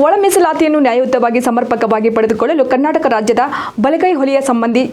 ಒಳ ಮೀಸಲಾತಿಯನ್ನು ನ್ಯಾಯಯುತವಾಗಿ ಸಮರ್ಪಕವಾಗಿ ಪಡೆದುಕೊಳ್ಳಲು ಕರ್ನಾಟಕ ರಾಜ್ಯದ ಬಲಗೈ ಹೊಲಿಯ ಸಂಬಂಧಿ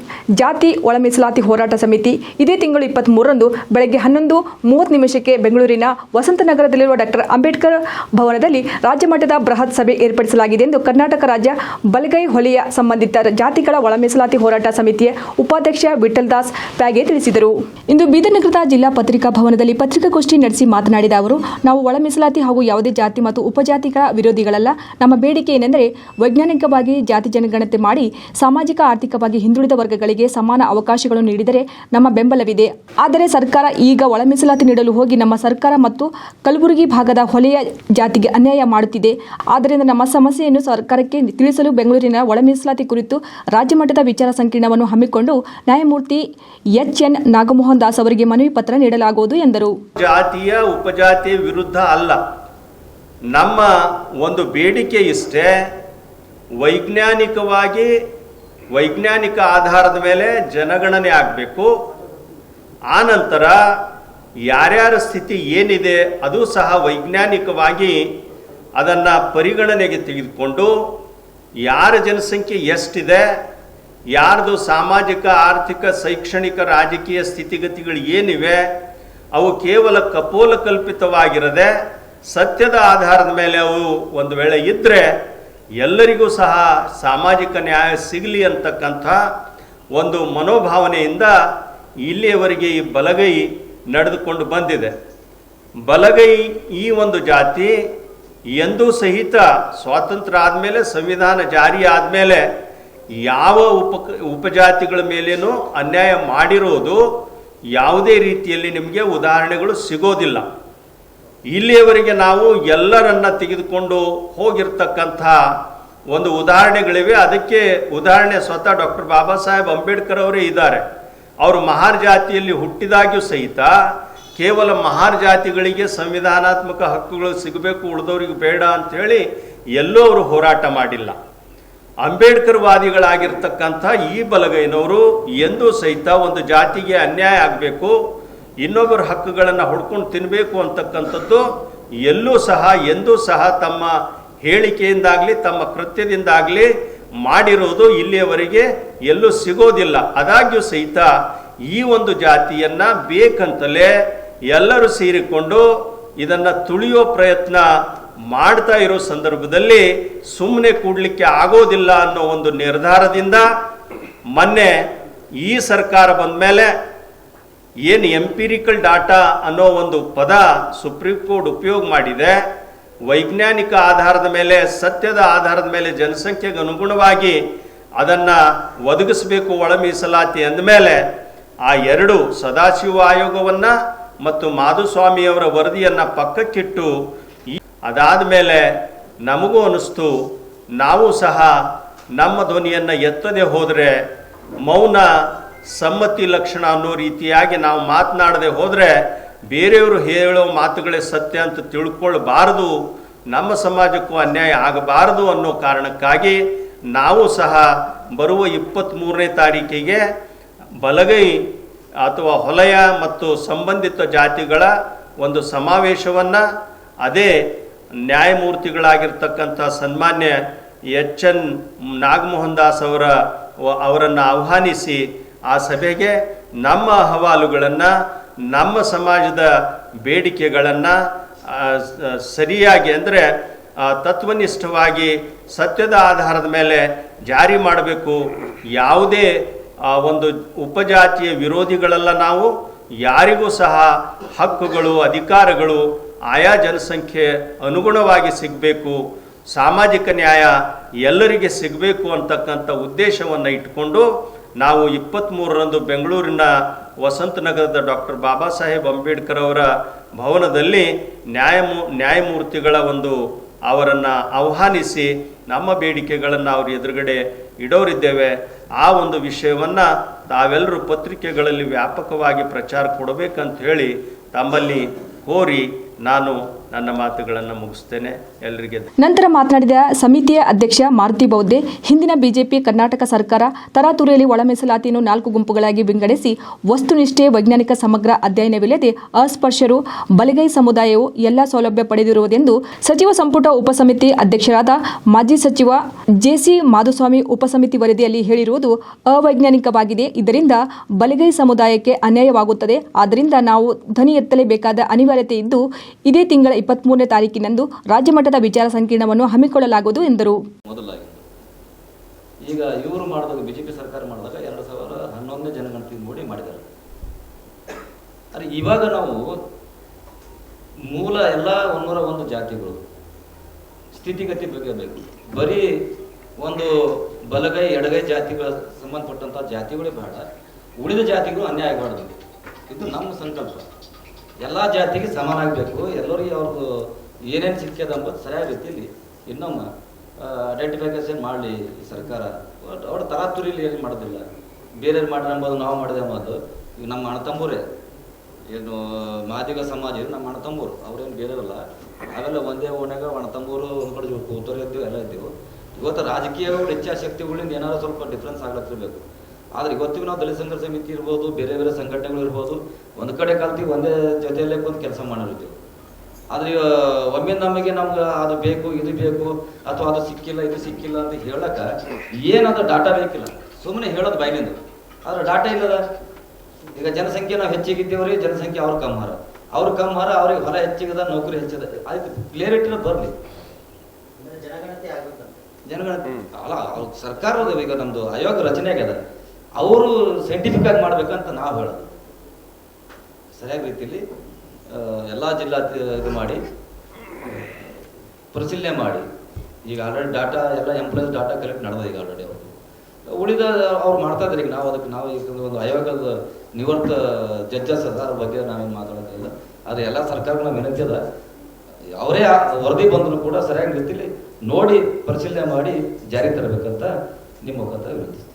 ಜಾತಿ ಒಳ ಮೀಸಲಾತಿ ಹೋರಾಟ ಸಮಿತಿ ಇದೇ ತಿಂಗಳು ಇಪ್ಪತ್ತ್ ಮೂರರಂದು ಬೆಳಗ್ಗೆ ಹನ್ನೊಂದು ಮೂವತ್ತು ನಿಮಿಷಕ್ಕೆ ಬೆಂಗಳೂರಿನ ವಸಂತನಗರದಲ್ಲಿರುವ ಡಾಕ್ಟರ್ ಅಂಬೇಡ್ಕರ್ ಭವನದಲ್ಲಿ ರಾಜ್ಯ ಮಟ್ಟದ ಬೃಹತ್ ಸಭೆ ಏರ್ಪಡಿಸಲಾಗಿದೆ ಎಂದು ಕರ್ನಾಟಕ ರಾಜ್ಯ ಬಲಗೈ ಹೊಲಿಯ ಸಂಬಂಧಿತ ಜಾತಿಗಳ ಒಳ ಮೀಸಲಾತಿ ಹೋರಾಟ ಸಮಿತಿಯ ಉಪಾಧ್ಯಕ್ಷ ವಿಠಲ್ ದಾಸ್ ಪ್ಯಾಗೆ ತಿಳಿಸಿದರು. ಇಂದು ಬೀದರ್ನಗರದ ಜಿಲ್ಲಾ ಪತ್ರಿಕಾ ಭವನದಲ್ಲಿ ಪತ್ರಿಕಾಗೋಷ್ಠಿ ನಡೆಸಿ ಮಾತನಾಡಿದ ಅವರು, ನಾವು ಒಳ ಮೀಸಲಾತಿ ಹಾಗೂ ಯಾವುದೇ ಜಾತಿ ಮತ್ತು ಉಪಜಾತಿಗಳ ವಿರೋಧಿಗಳಲ್ಲ ನಮ್ಮ ಬೇಡಿಕೆ ಏನೆಂದರೆ ವೈಜ್ಞಾನಿಕವಾಗಿ ಜಾತಿ ಜನಗಣತಿ ಮಾಡಿ ಸಾಮಾಜಿಕ ಆರ್ಥಿಕವಾಗಿ ಹಿಂದುಳಿದ ವರ್ಗಗಳಿಗೆ ಸಮಾನ ಅವಕಾಶಗಳನ್ನು ನೀಡಿದರೆ ನಮ್ಮ ಬೆಂಬಲವಿದೆ. ಆದರೆ ಸರ್ಕಾರ ಈಗ ಒಳಮೀಸಲಾತಿ ನೀಡಲು ಹೋಗಿ ನಮ್ಮ ಸರ್ಕಾರ ಮತ್ತು ಕಲಬುರಗಿ ಭಾಗದ ಹೊಲೆಯ ಜಾತಿಗೆ ಅನ್ಯಾಯ ಮಾಡುತ್ತಿದೆ. ಆದ್ದರಿಂದ ನಮ್ಮ ಸಮಸ್ಯೆಯನ್ನು ಸರ್ಕಾರಕ್ಕೆ ತಿಳಿಸಲು ಬೆಂಗಳೂರಿನ ಒಳಮೀಸಲಾತಿ ಕುರಿತು ರಾಜ್ಯಮಟ್ಟದ ವಿಚಾರ ಸಂಕಿರಣವನ್ನು ಹಮ್ಮಿಕೊಂಡು ನ್ಯಾಯಮೂರ್ತಿ ಎಚ್ ಎನ್ ನಾಗಮೋಹನ್ ದಾಸ್ ಅವರಿಗೆ ಮನವಿ ಪತ್ರ ನೀಡಲಾಗುವುದು ಎಂದರು. ಜಾತಿಯ ಉಪಜಾತಿಯ ವಿರುದ್ಧ ಅಲ್ಲ. ನಮ್ಮ ಒಂದು ಬೇಡಿಕೆ ಇಷ್ಟೇ, ವೈಜ್ಞಾನಿಕವಾಗಿ, ವೈಜ್ಞಾನಿಕ ಆಧಾರದ ಮೇಲೆ ಜನಗಣನೆ ಆಗಬೇಕು. ಆನಂತರ ಯಾರ್ಯಾರ ಸ್ಥಿತಿ ಏನಿದೆ, ಅದು ಸಹ ವೈಜ್ಞಾನಿಕವಾಗಿ ಅದನ್ನು ಪರಿಗಣನೆಗೆ ತೆಗೆದುಕೊಂಡು ಯಾರ ಜನಸಂಖ್ಯೆ ಎಷ್ಟಿದೆ, ಯಾರದು ಸಾಮಾಜಿಕ, ಆರ್ಥಿಕ, ಶೈಕ್ಷಣಿಕ, ರಾಜಕೀಯ ಸ್ಥಿತಿಗತಿಗಳು ಏನಿವೆ, ಅವು ಕೇವಲ ಕಪೋಲ ಕಲ್ಪಿತವಾಗಿರದೆ ಸತ್ಯದ ಆಧಾರದ ಮೇಲೆ ಅವು ಒಂದು ವೇಳೆ ಇದ್ದರೆ ಎಲ್ಲರಿಗೂ ಸಹ ಸಾಮಾಜಿಕ ನ್ಯಾಯ ಸಿಗಲಿ ಅಂತಕ್ಕಂಥ ಒಂದು ಮನೋಭಾವನೆಯಿಂದ ಇಲ್ಲಿಯವರೆಗೆ ಈ ಬಲಗೈ ನಡೆದುಕೊಂಡು ಬಂದಿದೆ. ಬಲಗೈ ಈ ಒಂದು ಜಾತಿ ಎಂದೂ ಸಹಿತ ಸ್ವಾತಂತ್ರ್ಯ ಆದಮೇಲೆ, ಸಂವಿಧಾನ ಜಾರಿ ಆದಮೇಲೆ ಯಾವ ಉಪ, ಉಪಜಾತಿಗಳ ಮೇಲೇನೂ ಅನ್ಯಾಯ ಮಾಡಿರೋದು ಯಾವುದೇ ರೀತಿಯಲ್ಲಿ ನಿಮಗೆ ಉದಾಹರಣೆಗಳು ಸಿಗೋದಿಲ್ಲ. ಇಲ್ಲಿಯವರೆಗೆ ನಾವು ಎಲ್ಲರನ್ನ ತೆಗೆದುಕೊಂಡು ಹೋಗಿರ್ತಕ್ಕಂಥ ಒಂದು ಉದಾಹರಣೆಗಳಿವೆ. ಅದಕ್ಕೆ ಉದಾಹರಣೆ ಸ್ವತಃ ಡಾಕ್ಟರ್ ಬಾಬಾ ಸಾಹೇಬ್ ಅಂಬೇಡ್ಕರ್ ಅವರೇ ಇದ್ದಾರೆ. ಅವರು ಮಹಾರ್ ಜಾತಿಯಲ್ಲಿ ಹುಟ್ಟಿದಾಗ್ಯೂ ಸಹಿತ ಕೇವಲ ಮಹಾರ್ ಜಾತಿಗಳಿಗೆ ಸಂವಿಧಾನಾತ್ಮಕ ಹಕ್ಕುಗಳು ಸಿಗಬೇಕು, ಉಳಿದವರಿಗೆ ಬೇಡ ಅಂಥೇಳಿ ಎಲ್ಲೋ ಅವರು ಹೋರಾಟ ಮಾಡಿಲ್ಲ. ಅಂಬೇಡ್ಕರ್ ವಾದಿಗಳಾಗಿರ್ತಕ್ಕಂಥ ಈ ಬಲಗೈನವರು ಎಂದೂ ಸಹಿತ ಒಂದು ಜಾತಿಗೆ ಅನ್ಯಾಯ ಆಗಬೇಕು ಇನ್ನೊಬ್ಬರ ಹಕ್ಕುಗಳನ್ನು ಹೊಡ್ಕೊಂಡು ತಿನ್ನಬೇಕು ಅಂತಕ್ಕಂಥದ್ದು ಎಲ್ಲೂ ಸಹ, ಎಂದೂ ಸಹ ತಮ್ಮ ಹೇಳಿಕೆಯಿಂದಾಗಲಿ, ತಮ್ಮ ಕೃತ್ಯದಿಂದಾಗಲಿ ಮಾಡಿರೋದು ಇಲ್ಲಿಯವರೆಗೆ ಎಲ್ಲೂ ಸಿಗೋದಿಲ್ಲ. ಆದಾಗ್ಯೂ ಸಹಿತ ಈ ಒಂದು ಜಾತಿಯನ್ನು ಬೇಕಂತಲೇ ಎಲ್ಲರೂ ಸೇರಿಕೊಂಡು ಇದನ್ನು ತುಳಿಯೋ ಪ್ರಯತ್ನ ಮಾಡ್ತಾ ಇರೋ ಸಂದರ್ಭದಲ್ಲಿ ಸುಮ್ಮನೆ ಕೂಡಲಿಕ್ಕೆ ಆಗೋದಿಲ್ಲ ಅನ್ನೋ ಒಂದು ನಿರ್ಧಾರದಿಂದ ಮೊನ್ನೆ ಈ ಸರ್ಕಾರ ಬಂದ ಮೇಲೆ ಏನು ಎಂಪಿರಿಕಲ್ ಡಾಟಾ ಅನ್ನೋ ಒಂದು ಪದ ಸುಪ್ರೀಂ ಕೋರ್ಟ್ ಉಪಯೋಗ ಮಾಡಿದೆ ವೈಜ್ಞಾನಿಕ ಆಧಾರದ ಮೇಲೆ, ಸತ್ಯದ ಆಧಾರದ ಮೇಲೆ ಜನಸಂಖ್ಯೆಗೆ ಅನುಗುಣವಾಗಿ ಅದನ್ನು ಒದಗಿಸಬೇಕು ಒಳ ಮೀಸಲಾತಿ ಅಂದಮೇಲೆ ಆ ಎರಡು ಸದಾಶಿವ ಆಯೋಗವನ್ನು ಮತ್ತು ಮಾಧುಸ್ವಾಮಿಯವರ ವರದಿಯನ್ನು ಪಕ್ಕಕ್ಕಿಟ್ಟು ಅದಾದ ಮೇಲೆ ನಮಗೂ ಅನ್ನಿಸ್ತು ನಾವು ಸಹ ನಮ್ಮ ಧ್ವನಿಯನ್ನು ಎತ್ತದೆ ಹೋದರೆ ಮೌನ ಸಮ್ಮತಿ ಲಕ್ಷಣ ಅನ್ನೋ ರೀತಿಯಾಗಿ ನಾವು ಮಾತನಾಡದೆ ಹೋದರೆ ಬೇರೆಯವರು ಹೇಳೋ ಮಾತುಗಳೇ ಸತ್ಯ ಅಂತ ತಿಳ್ಕೊಳ್ಬಾರದು, ನಮ್ಮ ಸಮಾಜಕ್ಕೂ ಅನ್ಯಾಯ ಆಗಬಾರದು ಅನ್ನೋ ಕಾರಣಕ್ಕಾಗಿ ನಾವು ಸಹ ಬರುವ ಇಪ್ಪತ್ತ್ಮೂರನೇ ತಾರೀಕಿಗೆ ಬಲಗೈ ಅಥವಾ ಹೊಲಯ ಮತ್ತು ಸಂಬಂಧಿತ ಜಾತಿಗಳ ಒಂದು ಸಮಾವೇಶವನ್ನು, ಅದೇ ನ್ಯಾಯಮೂರ್ತಿಗಳಾಗಿರ್ತಕ್ಕಂಥ ಸನ್ಮಾನ್ಯ ಎಚ್ ಎನ್ ನಾಗಮೋಹನ್ ದಾಸ್ ಅವರ, ಅವರನ್ನು ಆಹ್ವಾನಿಸಿ ಆ ಸಭೆಗೆ ನಮ್ಮ ಅಹವಾಲುಗಳನ್ನು, ನಮ್ಮ ಸಮಾಜದ ಬೇಡಿಕೆಗಳನ್ನು ಸರಿಯಾಗಿ ಅಂದರೆ ತತ್ವನಿಷ್ಠವಾಗಿ, ಸತ್ಯದ ಆಧಾರದ ಮೇಲೆ ಜಾರಿ ಮಾಡಬೇಕು. ಯಾವುದೇ ಒಂದು ಉಪಜಾತಿಯ ವಿರೋಧಿಗಳಲ್ಲ ನಾವು, ಯಾರಿಗೂ ಸಹ ಹಕ್ಕುಗಳು, ಅಧಿಕಾರಗಳು, ಆಯಾ ಜನಸಂಖ್ಯೆ ಅನುಗುಣವಾಗಿ ಸಿಗಬೇಕು. ಸಾಮಾಜಿಕ ನ್ಯಾಯ ಎಲ್ಲರಿಗೆ ಸಿಗಬೇಕು ಅಂತಕ್ಕಂಥ ಉದ್ದೇಶವನ್ನು ಇಟ್ಕೊಂಡು ನಾವು ಇಪ್ಪತ್ತ್ಮೂರರಂದು ಬೆಂಗಳೂರಿನ ವಸಂತನಗರದ ಡಾಕ್ಟರ್ ಬಾಬಾ ಸಾಹೇಬ್ ಅಂಬೇಡ್ಕರ್ ಅವರ ಭವನದಲ್ಲಿ ನ್ಯಾಯಮೂ, ನ್ಯಾಯಮೂರ್ತಿಗಳ ಒಂದು ಅವರನ್ನು ಆಹ್ವಾನಿಸಿ ನಮ್ಮ ಬೇಡಿಕೆಗಳನ್ನು ಅವ್ರ ಎದುರುಗಡೆ ಇಡೋರಿದ್ದೇವೆ. ಆ ಒಂದು ವಿಷಯವನ್ನು ತಾವೆಲ್ಲರೂ ಪತ್ರಿಕೆಗಳಲ್ಲಿ ವ್ಯಾಪಕವಾಗಿ ಪ್ರಚಾರ ಕೊಡಬೇಕಂತ ಹೇಳಿ ತಮ್ಮಲ್ಲಿ ಕೋರಿ ನಾನು ನನ್ನ ಮಾತುಗಳನ್ನು ಮುಗಿಸ್ತೇನೆ. ಎಲ್ಲರಿಗೆ ನಂತರ ಮಾತನಾಡಿದ ಸಮಿತಿಯ ಅಧ್ಯಕ್ಷ ಮಾರುತಿ ಬೌದ್ಧೆ, ಹಿಂದಿನ ಬಿಜೆಪಿ ಕರ್ನಾಟಕ ಸರ್ಕಾರ ತರಾತುರಿಯಲ್ಲಿ ಒಳ ಮೀಸಲಾತಿಯನ್ನು ನಾಲ್ಕು ಗುಂಪುಗಳಾಗಿ ವಿಂಗಡಿಸಿ ವಸ್ತುನಿಷ್ಠೆ ವೈಜ್ಞಾನಿಕ ಸಮಗ್ರ ಅಧ್ಯಯನವಿಲ್ಲದೆ ಅಸ್ಪರ್ಶರು, ಬಲಗೈ ಸಮುದಾಯವು ಎಲ್ಲ ಸೌಲಭ್ಯ ಪಡೆದಿರುವುದೆಂದು ಸಚಿವ ಸಂಪುಟ ಉಪಸಮಿತಿ ಅಧ್ಯಕ್ಷರಾದ ಮಾಜಿ ಸಚಿವ ಜೆಸಿ ಮಾಧುಸ್ವಾಮಿ ಉಪಸಮಿತಿ ವರದಿಯಲ್ಲಿ ಹೇಳಿರುವುದು ಅವೈಜ್ಞಾನಿಕವಾಗಿದೆ. ಇದರಿಂದ ಬಲಗೈ ಸಮುದಾಯಕ್ಕೆ ಅನ್ಯಾಯವಾಗುತ್ತದೆ. ಆದ್ದರಿಂದ ನಾವು ಧ್ವನಿ ಎತ್ತಲೇಬೇಕಾದ ಅನಿವಾರ್ಯತೆ ಇದ್ದು ಇದೇ ತಿಂಗಳ ಇಪ್ಪತ್ಮೂರನೇ ತಾರೀಕಿನಂದು ರಾಜ್ಯ ಮಟ್ಟದ ವಿಚಾರ ಸಂಕಿರಣವನ್ನು ಹಮ್ಮಿಕೊಳ್ಳಲಾಗುವುದು ಎಂದರು. ಈಗ ಇವರು ಮಾಡಿದಾಗ ಬಿಜೆಪಿ ಸರ್ಕಾರ ಮಾಡಿದಾಗ ಎರಡು ಸಾವಿರ ಹನ್ನೊಂದನೇ ಜನಗಣತಿ ಮೂಡಿ ಮಾಡಿದ್ದಾರೆ. ಆದರೆ ಇವಾಗ ನಾವು ಮೂಲ ಎಲ್ಲ ಒಂದೂರ ಒಂದು ಜಾತಿಗಳು, ಸ್ಥಿತಿಗತಿ ಬಗ್ಗೆ ಬೇಕು. ಬರೀ ಒಂದು ಬಲಗೈ, ಎಡಗೈ ಜಾತಿಗಳ ಸಂಬಂಧಪಟ್ಟಂಥ ಜಾತಿಗಳೇ ಬೇಡ. ಉಳಿದ ಜಾತಿಗಳು ಅನ್ಯಾಯ ಆಗಬಾರ್ದು ಇದು ನಮ್ಮ ಸಂಕಲ್ಪ. ಎಲ್ಲ ಜಾತಿಗೆ ಸಮಾನ ಆಗಬೇಕು ಎಲ್ಲರಿಗೆ ಅವ್ರದ್ದು ಏನೇನು ಸಿಕ್ಕ್ಯದ ಅಂಬುದು ಸರಿಯಾದ ರೀತಿಯಲ್ಲಿ ಇನ್ನೊಮ್ಮೆ ಐಡೆಂಟಿಫಿಕೇಶನ್ ಮಾಡಲಿ ಸರ್ಕಾರ. ಅವ್ರ ತರಾತುರಿಲಿ ಏನು ಮಾಡೋದಿಲ್ಲ. ಬೇರೆಯವ್ರು ಮಾಡ್ರಿ ಅಂಬೋದು ನಾವು ಮಾಡಿದೆ ಅಂಬೋದು. ಈಗ ನಮ್ಮ ಅಣ್ಣತಂಬೂರೇ ಏನು ಮಾದಿಗ ಸಮಾಜ ನಮ್ಮ ಅಣ್ಣತಂಬೂರು ಅವ್ರೇನು ಬೇರೆಯವಲ್ಲ ಆಗಲ್ಲ ಒಂದೇ ಓಣ್ಯಾಗ ಅಣ್ಣತಂಬೂರು ಕೂತರ ಕಡೆ ಕೂತರು ಇದ್ದೀವಿ ಎಲ್ಲ ಇದ್ದೀವಿ ಇವತ್ತು ರಾಜಕೀಯಗಳು, ಇಚ್ಛಾಶಕ್ತಿಗಳಿಂದ ಏನಾದ್ರು ಸ್ವಲ್ಪ ಡಿಫ್ರೆನ್ಸ್ ಆಗ್ಲತ್ತಿರ್ಬೇಕು. ಆದ್ರೆ ಇವತ್ತಿಗೂ ನಾವು ದಲಿತ ಸಂಘರ್ಷ ಸಮಿತಿ ಇರ್ಬೋದು ಬೇರೆ ಬೇರೆ ಸಂಘಟನೆಗಳು ಇರ್ಬೋದು ಒಂದು ಕಡೆ ಕಲ್ತೀವಿ ಒಂದೇ ಜೊತೆಯಲ್ಲೇ ಕುಂತು ಕೆಲಸ ಮಾಡಿರ್ತೀವಿ. ಆದ್ರೆ ಒಮ್ಮೆ ನಮಗೆ ನಮ್ಗೆ ಅದು ಬೇಕು ಇದು ಬೇಕು ಅಥವಾ ಅದು ಸಿಕ್ಕಿಲ್ಲ ಇದು ಸಿಕ್ಕಿಲ್ಲ ಅಂತ ಹೇಳಕ ಏನದು ಡಾಟಾ ಬೇಕಿಲ್ಲ. ಸುಮ್ಮನೆ ಹೇಳೋದು ಬಾಯ್ಲಿಂದ ಆದ್ರೆ ಡಾಟಾ ಇಲ್ಲದ ಈಗ ಜನಸಂಖ್ಯೆ ನಾವು ಹೆಚ್ಚಿಗಿದ್ದೇವ್ರಿ ಜನಸಂಖ್ಯೆ ಅವ್ರ ಕಮ್ಮಾರ ಹಾರ. ಅವ್ರು ಕಮ್ಮಿ ಹಾರ ಅವ್ರಿಗೆ ಹೊಲ ಹೆಚ್ಚಿಗದ ನೌಕರಿ ಹೆಚ್ಚದ ಅದಕ್ಕೆ ಕ್ಲಿಯರಿಟಿ ಬರಲಿ. ಜನಗಣತಿ ಅಲ್ಲ ಅವ್ರ ಸರ್ಕಾರದ ಈಗ ನಮ್ದು ಆಯೋಗ ರಚನೆ ಆಗ್ಯದ ಅವರು ಸೈಂಟಿಫಿಕ್ ಆಗಿ ಮಾಡ್ಬೇಕಂತ ನಾವು ಹೇಳೋದು. ಸರಿಯಾದ ರೀತಿಯಲ್ಲಿ ಎಲ್ಲ ಜಿಲ್ಲಾ ಇದು ಮಾಡಿ, ಪರಿಶೀಲನೆ ಮಾಡಿ. ಈಗ ಆಲ್ರೆಡಿ ಡಾಟಾ ಎಲ್ಲ ಎಂಪ್ಲಾಯೀಸ್ ಡಾಟಾ ಕಲೆಕ್ಟ್ ನಡೆದ ಈಗ ಆಲ್ರೆಡಿ ಅವರು ಉಳಿದ ಅವ್ರು ಮಾಡ್ತಾ ಇದ್ದಾರೆ ಈಗ. ನಾವು ಅದಕ್ಕೆ ನಾವು ಈಗ ಒಂದು ಆಯೋಗದ ನಿವೃತ್ತ ಜಡ್ಜಸ್ ಅದ. ಅದ್ರ ಬಗ್ಗೆ ನಾವೇನು ಮಾತಾಡೋದಿಲ್ಲ. ಆದರೆ ಎಲ್ಲ ಸರ್ಕಾರಗಳ ವಿನಂತಿ ಅದ. ಅವರೇ ವರದಿ ಬಂದರೂ ಕೂಡ ಸರಿಯಾಗಿ ರೀತಿಯಲ್ಲಿ ನೋಡಿ ಪರಿಶೀಲನೆ ಮಾಡಿ ಜಾರಿ ತರಬೇಕಂತ ನಿಮ್ಮ ಮುಖಾಂತರ ವಿನಂತಿಸ್ತೀನಿ